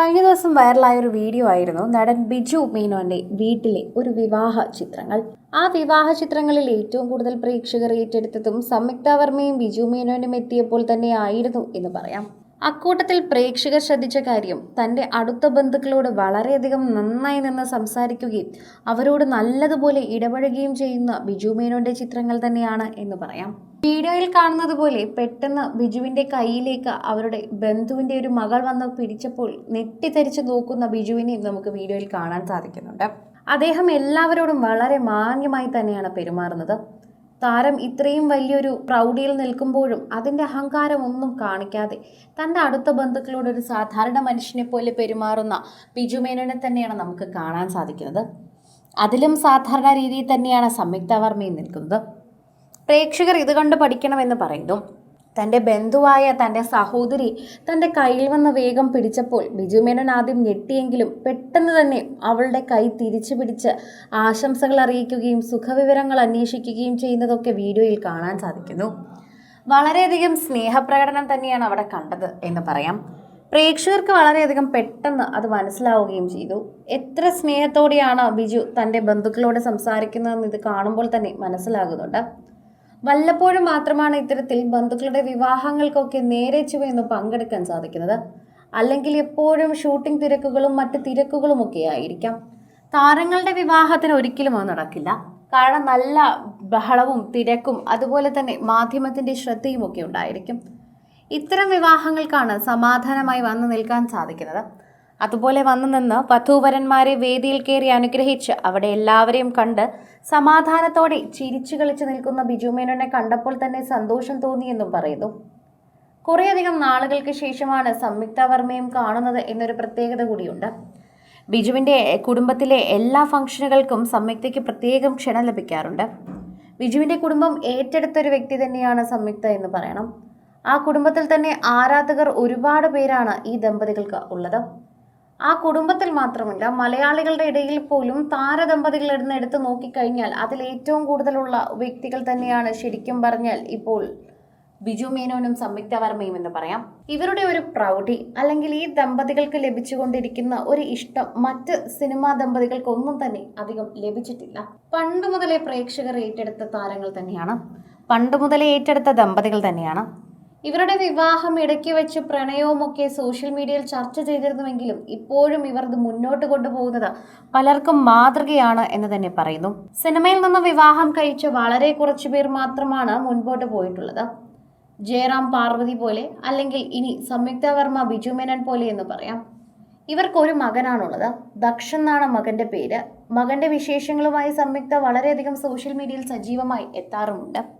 കഴിഞ്ഞ ദിവസം വൈറലായ ഒരു വീഡിയോ ആയിരുന്നു നടൻ ബിജു മീനോന്റെ വീട്ടിലെ ഒരു വിവാഹ ചിത്രങ്ങൾ. ആ വിവാഹ ചിത്രങ്ങളിൽ ഏറ്റവും കൂടുതൽ പ്രേക്ഷകർ ഏറ്റെടുത്തതും സംയുക്ത വർമ്മയും ബിജു മീനോനും എത്തിയപ്പോൾ തന്നെ ആയിരുന്നു എന്ന് പറയാം. അക്കൂട്ടത്തിൽ പ്രേക്ഷകർ ശ്രദ്ധിച്ച കാര്യം തന്റെ അടുത്ത ബന്ധുക്കളോട് വളരെയധികം നന്നായി നിന്ന് സംസാരിക്കുകയും അവരോട് നല്ലതുപോലെ ഇടപഴകുകയും ചെയ്യുന്ന ബിജു മേനോന്റെ ചിത്രങ്ങൾ തന്നെയാണ് എന്ന് പറയാം. വീഡിയോയിൽ കാണുന്നത് പോലെ പെട്ടെന്ന് ബിജുവിന്റെ കയ്യിലേക്ക് അവരുടെ ബന്ധുവിന്റെ ഒരു മകൾ വന്ന് പിടിച്ചപ്പോൾ നെട്ടിത്തെരിച്ച് നോക്കുന്ന ബിജുവിനെ നമുക്ക് വീഡിയോയിൽ കാണാൻ സാധിക്കുന്നുണ്ട്. അദ്ദേഹം എല്ലാവരോടും വളരെ മാന്യമായി തന്നെയാണ് പെരുമാറുന്നത്. താരം ഇത്രയും വലിയൊരു പ്രൗഢിയിൽ നിൽക്കുമ്പോഴും അതിന്റെ അഹങ്കാരം ഒന്നും കാണിക്കാതെ തന്റെ അടുത്ത ബന്ധുക്കളോട് ഒരു സാധാരണ മനുഷ്യനെ പോലെ പെരുമാറുന്ന ബിജു മേനോനെ തന്നെയാണ് നമുക്ക് കാണാൻ സാധിക്കുന്നത്. അതിലും സാധാരണ രീതിയിൽ തന്നെയാണ് സംയുക്ത വർമ്മയും നിൽക്കുന്നത്. പ്രേക്ഷകർ ഇത് കണ്ട് പഠിക്കണമെന്ന് പറയുന്നു. തന്റെ ബന്ധുവായ തന്റെ സഹോദരി തന്റെ കയ്യിൽ വന്ന് വേഗം പിടിച്ചപ്പോൾ ബിജു മേനോൻ ആദ്യം ഞെട്ടിയെങ്കിലും പെട്ടെന്ന് തന്നെ അവളുടെ കൈ തിരിച്ചു പിടിച്ച് ആശംസകൾ അറിയിക്കുകയും സുഖവിവരങ്ങൾ അന്വേഷിക്കുകയും ചെയ്യുന്നതൊക്കെ വീഡിയോയിൽ കാണാൻ സാധിക്കുന്നു. വളരെയധികം സ്നേഹപ്രകടനം തന്നെയാണ് അവിടെ കണ്ടത് എന്ന് പറയാം. പ്രേക്ഷകർക്ക് വളരെയധികം പെട്ടെന്ന് അത് മനസ്സിലാവുകയും ചെയ്തു. എത്ര സ്നേഹത്തോടെയാണ് ബിജു തന്റെ ബന്ധുക്കളോട് സംസാരിക്കുന്നതെന്ന് ഇത് കാണുമ്പോൾ തന്നെ മനസ്സിലാകുന്നുണ്ട്. വല്ലപ്പോഴും മാത്രമാണ് ഇത്തരത്തിൽ ബന്ധുക്കളുടെ വിവാഹങ്ങൾക്കൊക്കെ നേരെ ചുവയെന്ന് പങ്കെടുക്കാൻ സാധിക്കുന്നത്. അല്ലെങ്കിൽ എപ്പോഴും ഷൂട്ടിംഗ് തിരക്കുകളും മറ്റ് തിരക്കുകളുമൊക്കെ ആയിരിക്കാം. താരങ്ങളുടെ വിവാഹത്തിന് ഒരിക്കലും അത് നടക്കില്ല. കാരണം നല്ല ബഹളവും തിരക്കും അതുപോലെ തന്നെ മാധ്യമത്തിന്റെ ശ്രദ്ധയും ഒക്കെ ഉണ്ടായിരിക്കും. ഇത്തരം വിവാഹങ്ങൾക്കാണ് സമാധാനമായി വന്നു നിൽക്കാൻ സാധിക്കുന്നത്. അതുപോലെ വന്നു നിന്ന് വധൂവരന്മാരെ വേദിയിൽ കയറി അനുഗ്രഹിച്ച് അവിടെ എല്ലാവരെയും കണ്ട് സമാധാനത്തോടെ ചിരിച്ചു കളിച്ചു നിൽക്കുന്ന ബിജുമേനോനെ കണ്ടപ്പോൾ തന്നെ സന്തോഷം തോന്നിയെന്നും പറയുന്നു. കുറേയധികം നാളുകൾക്ക് ശേഷമാണ് സംയുക്ത വർമ്മയും കാണുന്നത് എന്നൊരു പ്രത്യേകത കൂടിയുണ്ട്. ബിജുവിന്റെ കുടുംബത്തിലെ എല്ലാ ഫംഗ്ഷനുകൾക്കും സംയുക്തയ്ക്ക് പ്രത്യേകം ക്ഷണം ലഭിക്കാറുണ്ട്. ബിജുവിന്റെ കുടുംബം ഏറ്റെടുത്തൊരു വ്യക്തി തന്നെയാണ് സംയുക്ത എന്ന് പറയണം. ആ കുടുംബത്തിൽ തന്നെ ആരാധകർ ഒരുപാട് പേരാണ് ഈ ദമ്പതികൾക്ക് ഉള്ളത്. ആ കുടുംബത്തിൽ മാത്രമല്ല മലയാളികളുടെ ഇടയിൽ പോലും താരദമ്പതികൾ ഇടുന്ന എടുത്ത് നോക്കിക്കഴിഞ്ഞാൽ അതിൽ ഏറ്റവും കൂടുതലുള്ള വ്യക്തികൾ തന്നെയാണ് ശരിക്കും പറഞ്ഞാൽ ഇപ്പോൾ ബിജു മേനോനും സംയുക്ത വർമ്മയും എന്ന് പറയാം. ഇവരുടെ ഒരു പ്രൗഢി അല്ലെങ്കിൽ ഈ ദമ്പതികൾക്ക് ലഭിച്ചുകൊണ്ടിരിക്കുന്ന ഒരു ഇഷ്ടം മറ്റ് സിനിമാ ദമ്പതികൾക്കൊന്നും തന്നെ അധികം ലഭിച്ചിട്ടില്ല. പണ്ട് മുതലേ പ്രേക്ഷകർ ഏറ്റെടുത്ത താരങ്ങൾ തന്നെയാണ്. പണ്ട് മുതലേ ഏറ്റെടുത്ത ദമ്പതികൾ തന്നെയാണ്. ഇവരുടെ വിവാഹം ഇടയ്ക്ക് വെച്ച് പ്രണയവുമൊക്കെ സോഷ്യൽ മീഡിയയിൽ ചർച്ച ചെയ്തിരുന്നുവെങ്കിലും ഇപ്പോഴും ഇവർ ഇത് മുന്നോട്ട് കൊണ്ടുപോകുന്നത് പലർക്കും മാതൃകയാണ് എന്ന് തന്നെ പറയുന്നു. സിനിമയിൽ നിന്ന് വിവാഹം കഴിച്ച വളരെ കുറച്ചു പേർ മാത്രമാണ് മുൻപോട്ട് പോയിട്ടുള്ളത്. ജയറാം പാർവതി പോലെ അല്ലെങ്കിൽ ഇനി സംയുക്ത വർമ്മ ബിജു മേനൻ പോലെ എന്ന് പറയാം. ഇവർക്കൊരു മകനാണുള്ളത്. ദക്ഷ് എന്നാണ് മകന്റെ പേര്. മകന്റെ വിശേഷങ്ങളുമായി സംയുക്ത വളരെയധികം സോഷ്യൽ മീഡിയയിൽ സജീവമായി എത്താറുമുണ്ട്.